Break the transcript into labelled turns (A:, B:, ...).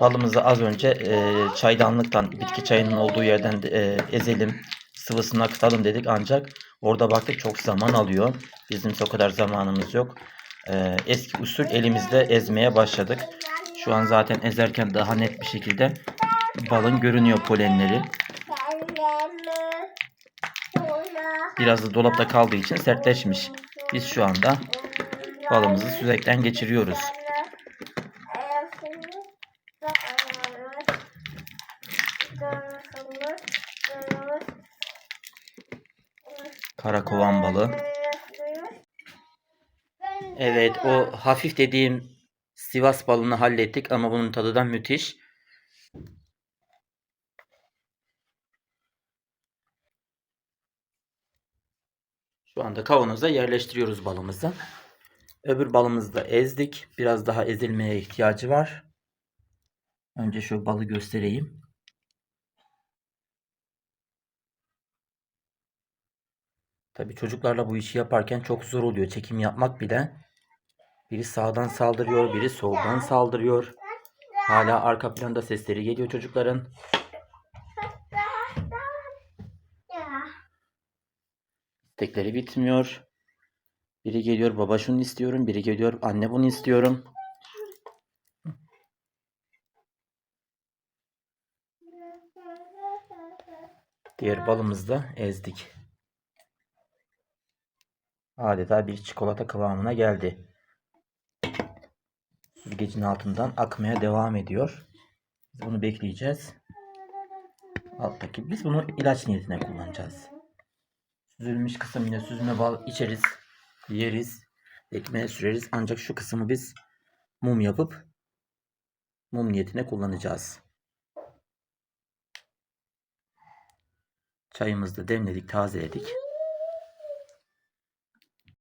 A: Balımızı az önce e, çaydanlıktan, bitki çayının olduğu yerden e, ezelim, sıvısını akıtalım dedik. Ancak orada baktık çok zaman alıyor. Bizim o kadar zamanımız yok. E, eski usul elimizde ezmeye başladık. Şu an zaten ezerken daha net bir şekilde balın görünüyor polenleri. Biraz da dolapta kaldığı için sertleşmiş. Biz şu anda balımızı süzekten geçiriyoruz. Karakovan balı. Evet o hafif dediğim Sivas balını hallettik ama bunun tadı da müthiş. Şu anda kavanoza yerleştiriyoruz balımızı. Öbür balımızı da ezdik. Biraz daha ezilmeye ihtiyacı var. Önce şu balı göstereyim. Tabii çocuklarla bu işi yaparken çok zor oluyor. Çekim yapmak bile. Biri sağdan saldırıyor, biri soldan saldırıyor. Hala arka planda sesleri geliyor çocukların. İstekleri bitmiyor. Biri geliyor baba şunu istiyorum, biri geliyor anne bunu istiyorum. Diğer balımızı da ezdik. Adeta bir çikolata kıvamına geldi. Süzgecin altından akmaya devam ediyor. Biz bunu bekleyeceğiz. Alttaki biz bunu ilaç niyetine kullanacağız. Süzülmüş kısım yine süzme bal içeriz, yeriz, ekmeğe süreriz. Ancak şu kısmı biz mum yapıp mum niyetine kullanacağız. Çayımızı da demledik, tazeledik.